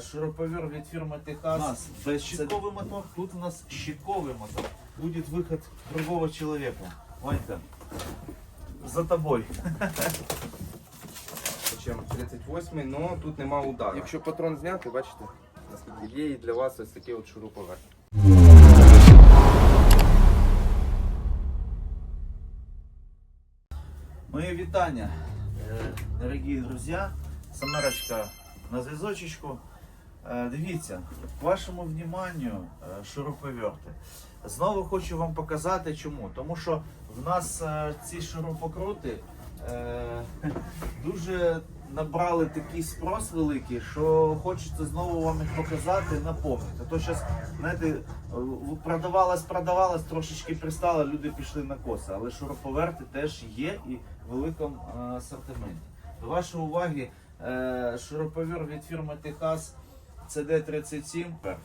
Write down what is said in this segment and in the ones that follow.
Шуруповер від фірми Техас. У нас безщитковый мотор, тут у нас щитковый мотор. Будет выход другого человека. Ванька, за тобой. Чим 38 але тут нема удару. Якщо патрон зняти, бачите, наскільки є і для вас ось такий от шуруповерт. Мои вітання, Е, дорогі друзі. Самарочка на зв'язочечку. Е, Дивіться, к вашому вниманню е, шуруповерти. Знову хочу вам показати чому. Тому що в нас е, ці шурупокрути дуже набрали такий спрос великий, що хочеться знову вам їх показати, напомнити. А то зараз, знаєте, продавалось, продавалось, трошечки пристало, люди пішли на коси. Але шуруповерти теж є і в великому асортименті. До вашої уваги, шуруповер від фірми Техас CD37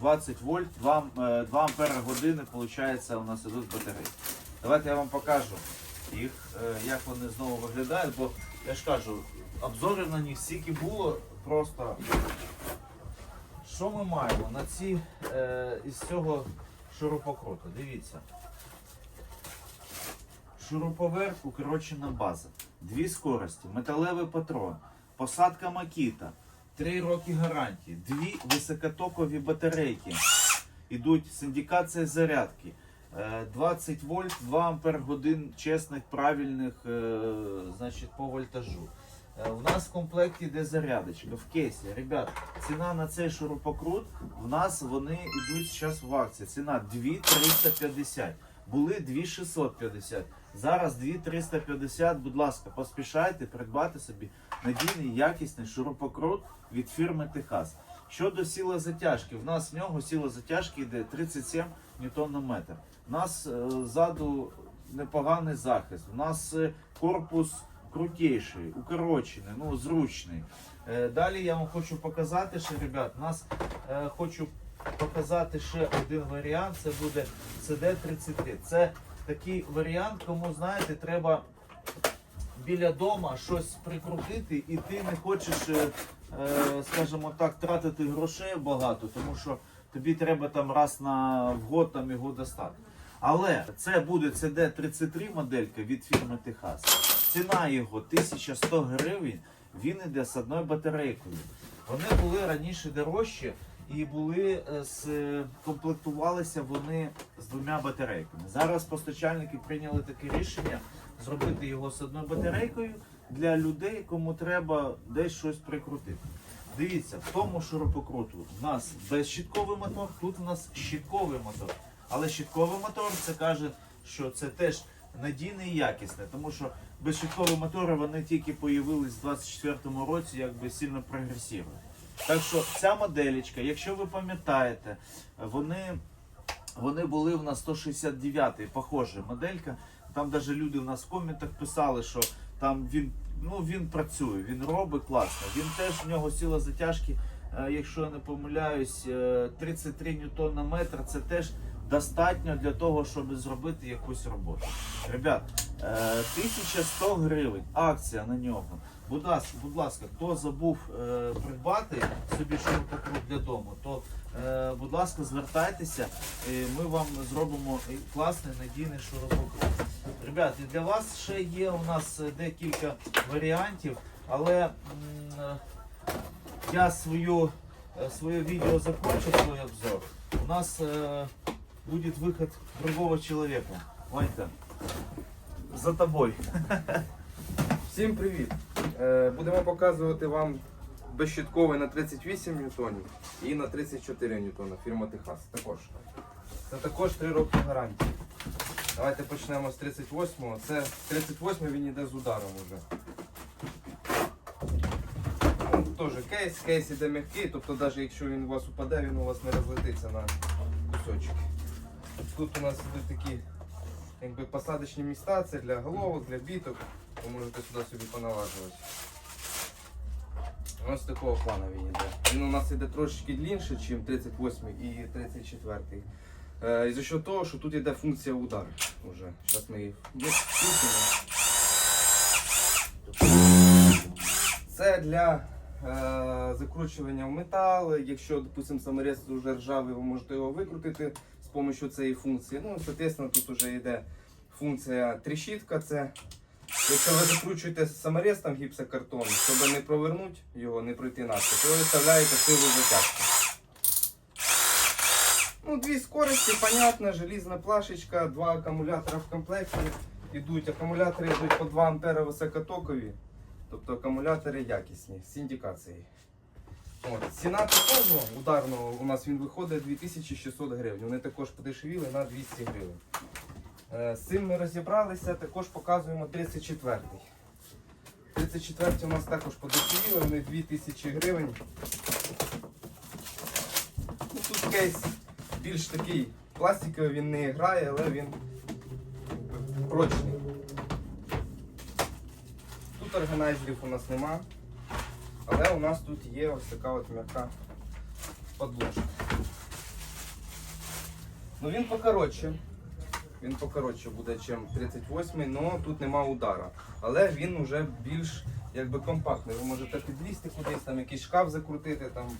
20 вольт, 2, е, 2 ампера години, виходить, у нас ідуть батареї. Давайте я вам покажу їх, е, як вони знову виглядають, бо я ж кажу, обзорів на них стільки було просто. Що ми маємо на ці е, із цього шурупокруту? Дивіться. Шуруповерт, укорочена база, дві скорості, металевий патрон, посадка макіта, три роки гарантії, дві високотокові батарейки. Ідуть синдикація зарядки. е, 20 вольт, 2 ампер годин чесних, правильних, е, значить, по вольтажу. Е, У нас в комплекті йде зарядочка в кейсі. Ребят, ціна на цей шурупокрут, в нас вони йдуть зараз в акції. Ціна 2350. Були 2650. Зараз 2350. Будь ласка, поспішайте придбати собі надійний якісний шурупокрут від фірми Техас. Щодо сили затяжки, в нас в нього сила затяжки йде 37 ньютон на метр. У нас е, ззаду непоганий захист. У нас е, корпус крутіший, укорочений, ну зручний. Е, Далі я вам хочу показати, що, ребят, у нас хочу показати ще один варіант. Це буде CD33. Це такий варіант, кому знаєте, треба біля дома щось прикрутити, і ти не хочеш, скажімо так, тратити грошей багато, тому що тобі треба там раз на в год там його достати. Але це буде CD33 моделька від фірми Техас. Ціна його 1100 гривень. Він іде з одною батарейкою. Вони були раніше дорожчі і були е, з комплектувалися вони з двома батарейками. Зараз постачальники прийняли таке рішення зробити його з одною батарейкою для людей, кому треба десь щось прикрутити. Дивіться, в тому шурупокруту в нас безщитковий мотор, тут у нас щитковий мотор. Але щитковий мотор це каже, що це теж надійне і якісне, тому що безщиткові мотори вони тільки появились в 24-му році, якби сильно прогресивні. Так що ця моделечка, якщо ви пам'ятаєте, вони, вони були в нас 169-й, похожа моделька. Там навіть люди в нас в коментах писали, що там він, ну, він працює, він робить класно. Він теж в нього сила затяжки, е, якщо я не помиляюсь, е, 33 ньютон на метр. Це теж достатньо для того, щоб зробити якусь роботу. Ребят, е, 1100 гривень, акція на нього. Будь ласка, будь ласка, хто забув е, придбати собі шурупокрут для дому, то е, будь ласка, звертайтеся, і ми вам зробимо класний надійний шурупокрут. Ребят, і для вас ще є у нас е, декілька варіантів, але м, е, я свою, е, своє відео закончу, свій обзор. У нас е, буде виход другого чоловіка. Ванька, за тобою. Всім привіт! Е, Будемо показувати вам безщитковий на 38 ньютонів і на 34 ньютона фірма Техас. Також. Це також 3 роки гарантії. Давайте почнемо з 38-го. Це 38 він йде з ударом уже. Ну, Теж кейс, кейс іде м'який, тобто навіть якщо він у вас упаде, він у вас не розлетиться на кусочки. Тут у нас ідуть такі якби, посадочні міста, це для головок, для біток. Ви можете сюди собі поналажувати. Ось такого плану він йде. Він у нас йде трошечки длинше, ніж 38 і 34. Е, і за що того, що тут йде функція удару. Уже. Зараз ми її включимо. Це для закручування в метал. Якщо, допустимо, саморез вже ржавий, ви можете його викрутити з допомогою цієї функції. Ну, соответственно, тут вже йде функція тріщітка. Це якщо ви закручуєте саморез там гіпсокартон, щоб не провернути його, не пройти наскільки, то ви виставляєте силу затяжки. Ну, дві скорості, понятно, желізна плашечка, два акумулятора в комплекті. Ідуть акумулятори йдуть по 2 ампера високотокові, тобто акумулятори якісні з індикацією. От. Ціна такого ударного у нас він виходить 2600 гривень. Вони також подешевіли на 200 гривень. Е, З цим ми розібралися, також показуємо 34-й. 34 у нас також подешевіли, вони 2000 гривень. Ну, тут кейс більш такий пластиковий, він не грає, але він прочний. Тут органайзерів у нас нема, але у нас тут є ось така от м'яка подложка. Ну він покоротше. Він покоротше буде, ніж 38 але тут нема удара. Але він вже більш якби компактний. Ви можете підлізти кудись, там якийсь шкаф закрутити, там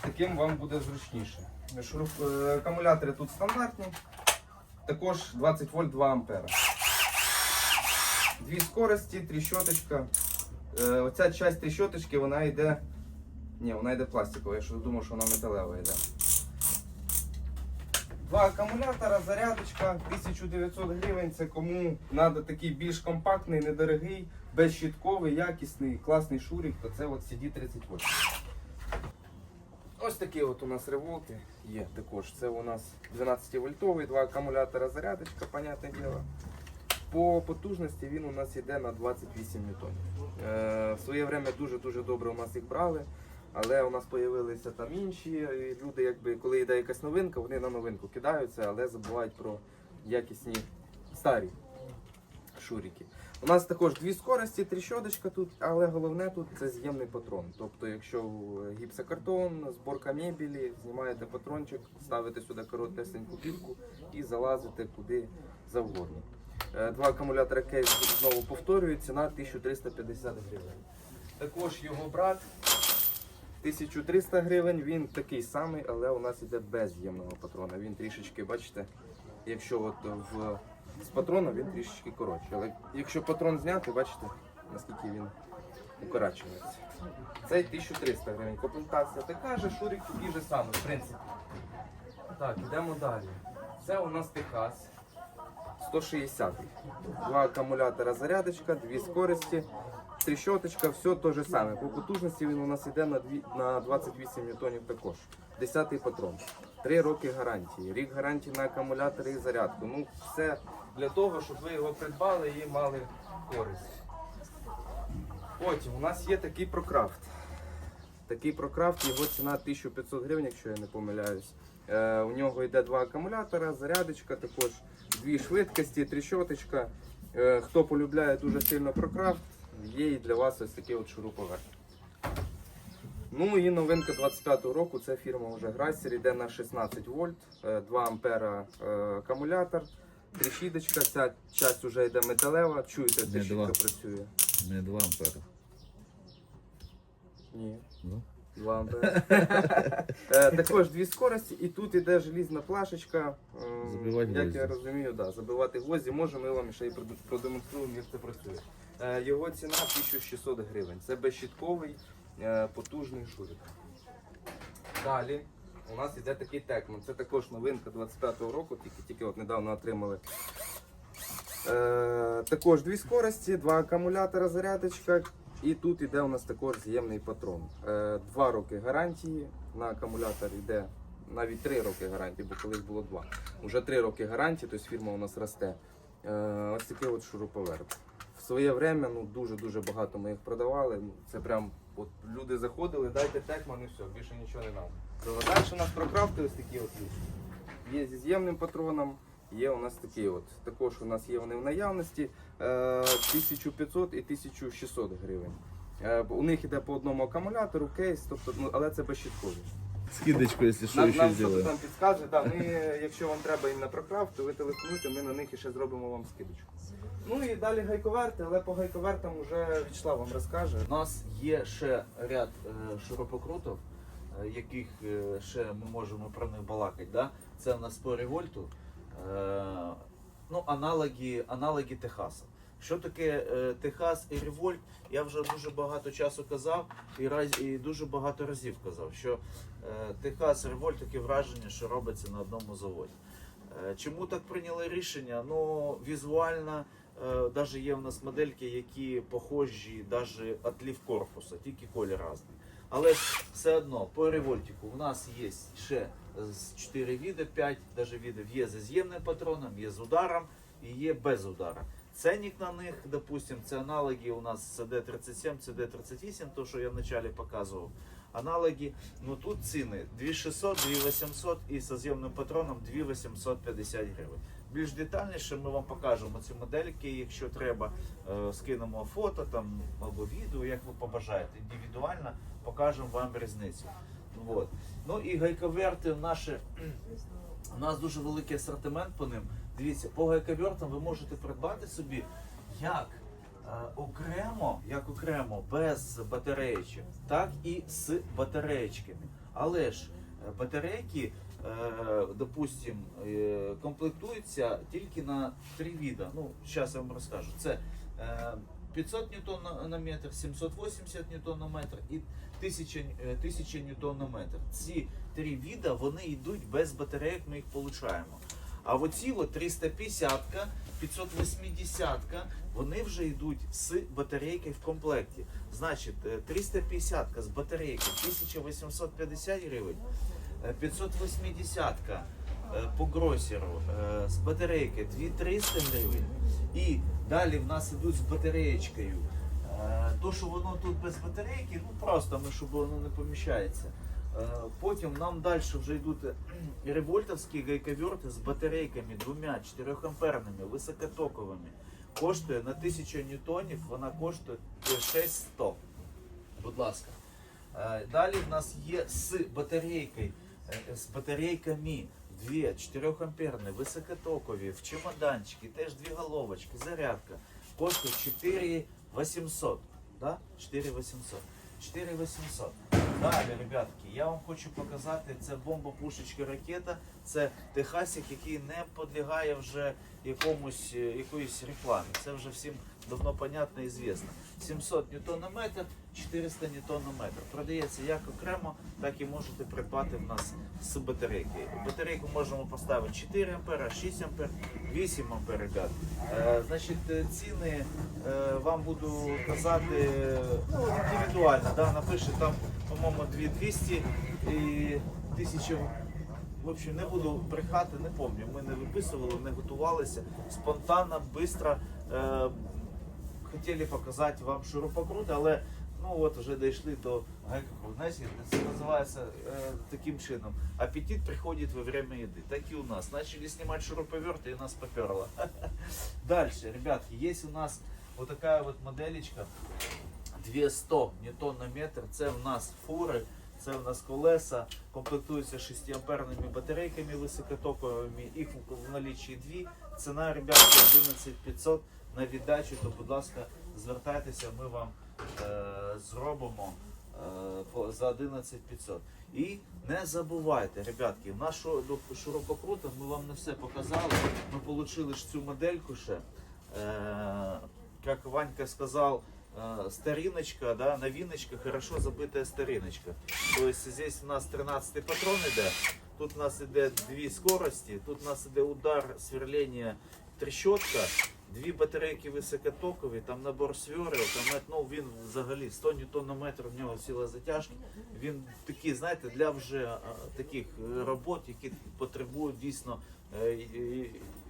таким вам буде зручніше. Шуруп, е, акумулятори тут стандартні, також 20 вольт 2 ампера. Дві скорості, тріщоточка. Е, Оця часть тріщоточки, вона йде. Ні, вона йде пластикова, я ж думав, що вона металева йде. Два акумулятора, зарядочка, 1900 гривень. Це кому треба такий більш компактний, недорогий, безщітковий, якісний, класний шурик, то це от CD38. Ось такі от у нас револти є також. Це у нас 12 вольтовий, два акумулятора зарядочка, понятне діло. По потужності він у нас йде на 28 ньютонів. Е, в своє время дуже-дуже добре у нас їх брали, але у нас з'явилися там інші люди, якби, коли йде якась новинка, вони на новинку кидаються, але забувають про якісні старі шурики. У нас також дві скорості, тріщоточка тут, але головне тут це з'ємний патрон. Тобто, якщо е, гіпсокартон, зборка мебелі, знімаєте патрончик, ставите сюди коротесеньку пілку і залазите куди завгодно. Е, Два акумулятора кейс знову повторюю, ціна 1350 гривень. Також його брат 1300 гривень, він такий самий, але у нас іде без з'ємного патрона. Він трішечки, бачите, якщо от в з патрона він трішечки коротший. Але якщо патрон зняти, бачите, наскільки він укорачується. Цей 1300 гривень. Комплектація така же, шурик такий же самий, в принципі. Так, йдемо далі. Це у нас Техас 160. Два акумулятора зарядочка, дві скорості, тріщоточка, все те же саме. По потужності він у нас йде на, на 28 ньютонів також. Десятий патрон. Три роки гарантії. Рік гарантії на акумулятори і зарядку. Ну, все для того, щоб ви його придбали і мали користь. Потім у нас є такий прокрафт. Такий прокрафт, його ціна 1500 гривень, якщо я не помиляюсь. Е, у нього йде два акумулятора, зарядочка, також дві швидкості, тріщоточка. Е, хто полюбляє дуже сильно прокрафт, є і для вас ось такий от шуруповерт. Ну і новинка 25-го року, це фірма вже Грайсер, йде на 16 вольт, е, 2 ампера е, акумулятор, тріщіточка, ця часть вже йде металева, чуєте, тріщітка працює. Не 2 ампера. Ні. Ну. 2. Е, Також дві скорості, і тут іде желізна плашечка. Е, Забивати Як гвозді. я розумію, да, забивати гвозді може, ми вам ще й продемонструємо, як це працює. Е, Його ціна 1600 гривень. Це безщітковий, е, потужний шурик. Далі у нас іде такий текман. Це також новинка 25-го року, тільки, тільки от недавно отримали. Е, також дві скорості, два акумулятора, зарядочка. І тут іде у нас також з'ємний патрон. Е, два роки гарантії на акумулятор йде навіть три роки гарантії, бо колись було два. Уже три роки гарантії, тобто фірма у нас росте. Е, ось такий от шуруповерт. В своє время ну, дуже-дуже багато ми їх продавали. Ну, Це прям от люди заходили, дайте текман і все, більше нічого не нам. Далі у нас прокрафти ось такі от є. Є зі з'ємним патроном, є у нас такі от. Також у нас є вони в наявності е, 1500 і 1600 гривень. Е, У них іде по одному акумулятору, кейс, тобто, ну, але це безщіткові. Скидочку, якщо що, Нам, ще нам там підскаже, да, ми, якщо вам треба їм на прокрафт, то ви телефонуйте, ми на них ще зробимо вам скидочку. Ну і далі гайковерти, але по гайковертам вже Вячеслав вам розкаже. У нас є ще ряд е, шурупокрутів, е, яких е, ще ми можемо про них балакати. Да? Це у нас по револьту. Е, ну, аналоги, аналоги Техаса. Що таке е, Техас і Револьт? Я вже дуже багато часу казав і, раз, і дуже багато разів казав, що е, Техас і Револьт таке враження, що робиться на одному заводі. Чому так прийняли рішення? Ну, візуально навіть є в нас модельки, які похожі, навіть отлів корпусу, тільки колір різний. Але все одно по револьтику у нас є ще з 4 види, 5 даже видів. Є зі з'ємним патроном, є з ударом і є без удара. Ценник на них, допустим, це аналоги у нас CD37, CD38, то, що я вначале показував. Аналоги, ну тут ціни 2600, 2800 і з з'ємним патроном 2850 гривень. Більш детальніше ми вам покажемо ці модельки, якщо треба, е, скинемо фото там або відео, як ви побажаєте. Індивідуально покажемо вам різницю. Вот. Ну і гайковерти наші. У нас дуже великий асортимент по ним. Дивіться, по гайковертам ви можете придбати собі як е, окремо, як окремо, без батареєчок, так і з батареєчками. Але ж е, батарейки, е, допустим, е, комплектуються тільки на три вида. Ну, зараз я вам розкажу. Це е, 500 ньютон на, метр, 780 ньютон на метр і 1000, е, 1000 ньютон на метр. Ці три вида вони йдуть без батарейок, ми їх получаємо. А оці от 350 580 вони вже йдуть з батарейкою в комплекті. Значить, е, 350 з батарейкою 1850 гривень, е, 580 е, по гросеру е, з батарейкою 2300 гривень. І далі в нас ідуть з батареєчкою. Е, То, що воно тут без батарейки, ну просто ми, щоб воно не поміщається. Е, Потім нам далі вже йдуть е, револьтовські гайковерти з батарейками двома 4 амперними, високотоковими. Коштує на 1000 ньютонів, вона коштує 6100. Будь ласка. Е, Далі в нас є з батарейкою, е, з батарейками дві 4 амперні, високотокові, в чемоданчики, теж дві головочки, зарядка. Коштує 4800. Да? 4800. 4800. Далі, ребятки, я вам хочу показати, це бомба, пушечка, ракета. Це Техасик, який не підлягає вже якомусь, е, якоїсь рекламі. Це вже всім давно понятно і звісно. 700 ньютон на метр, 400 ньютон на метр. Продається як окремо, так і можете придбати в нас з батарейки. Батарейку можемо поставити 4 ампера, 6 ампер, 8 ампер, ребят. Е, значить, ціни е, вам буду казати ну, індивідуально. Да? Напише там, по-моєму, 2200 і 1000 в общем, не буду брехати, не пам'ятаю. Ми не виписували, не готувалися. Спонтанно, швидко хотіли показати вам шурупокрути, але ну от вже дійшли до гайкокруту. Знаєте, це називається е, таким чином. Апетит приходить во время еды. Так и у нас. Начали снимать шуруповерты и нас поперло. Дальше, ребятки, есть у нас вот такая вот моделечка. 200 ньютон на метр. Це в нас фури, це в нас колеса, комплектуються 6 амперними батарейками високотоковими, їх в налічі дві. Ціна, ребятки, 11500 на віддачу, то, будь ласка, звертайтеся, ми вам е, зробимо е, за 11500. І не забувайте, ребятки, в нашу до шурупокрута ми вам не все показали. Ми отримали цю модельку ще. Е, как Ванька сказал, э, стариночка, да, новиночка, хорошо забытая стариночка. То есть здесь у нас 13 патрон иде, тут у нас іде дві скорості, тут у нас іде удар, сверлення, трещотка, дві батарейки високотокові, там набор сверлів, там ну, він взагалі 100 ньютон на метр в нього сила затяжки. Він такий, знаєте, для вже а, таких е, робот, які потребують дійсно е,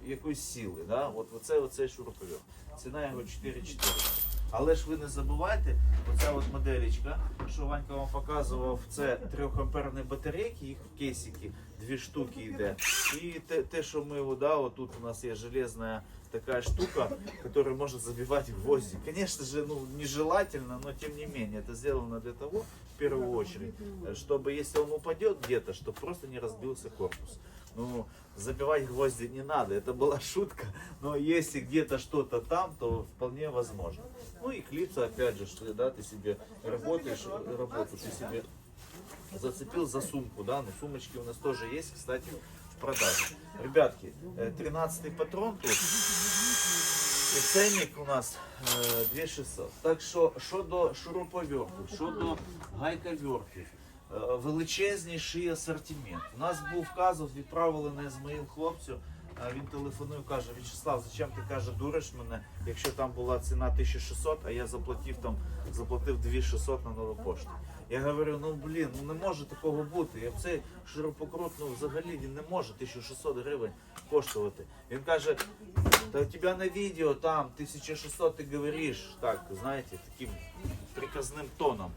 якоїсь сили. Да? От оце, оце шуруповерт. Ціна його 4400. Але ж ви не забувайте, оця от моделечка, що Ванька вам показував, це 3 амперні батарейки, їх в кейсики дві штуки йде. І те, те що ми, о, да, вот тут у нас є железна така штука, которая может забивать гвозди. Конечно же, ну, нежелательно, но тем не менее, это сделано для того, в первую очередь, э, чтобы если он упадет где-то, чтобы просто не разбился корпус. Ну, забивать гвозди не надо, это была шутка, но если где-то что-то там, то вполне возможно. Ну и клипсы, опять же, что да, ты себе работаешь, работу ты себе зацепил за сумку, да, но сумочки у нас тоже есть, кстати, в продаже. Ребятки, 13 патрон тут, і ценник у нас е, 2600. Так що, що до шуруповертів, що до гайковертів, е, величезніший асортимент. У нас був казус, відправили на Ізмаїл хлопцю. Він телефонує, каже, В'ячеслав, зачем ти каже, дуриш мене, якщо там була ціна 1600, а я заплатив там, заплатив 2600 на нову пошту. Я говорю, ну блін, ну не може такого бути. Я цей ширококрут, ну взагалі він не може 1600 гривень коштувати. Він каже, да у тебя на видео там 1600 ты говоришь, так, знаете, таким приказным тоном.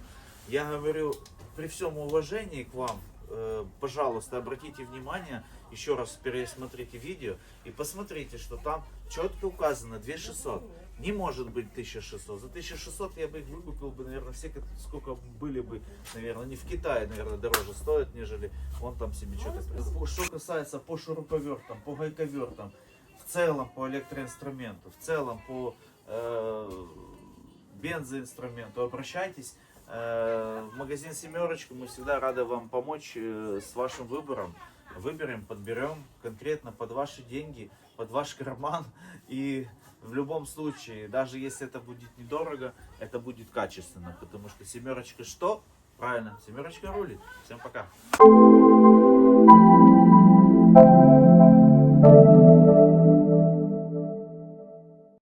Я говорю, при всем уважении к вам, э, пожалуйста, обратите внимание, еще раз пересмотрите видео и посмотрите, что там четко указано 2600. Не может быть 1600. За 1600 я бы их выкупил бы, наверное, все, ко- сколько были бы, наверное, они в Китае, наверное, дороже стоят, нежели он там себе что-то... Что касается по шуруповертам, по гайковертам, в целом по электроинструменту, в целом по э, бензоинструменту, обращайтесь. Э, в магазин «Семерочка» мы всегда рады вам помочь э, с вашим выбором. Выберем, подберем конкретно под ваши деньги, под ваш карман. И в любом случае, даже если это будет недорого, это будет качественно. Потому что «Семерочка» что? Правильно, «Семерочка» рулит. Всем пока.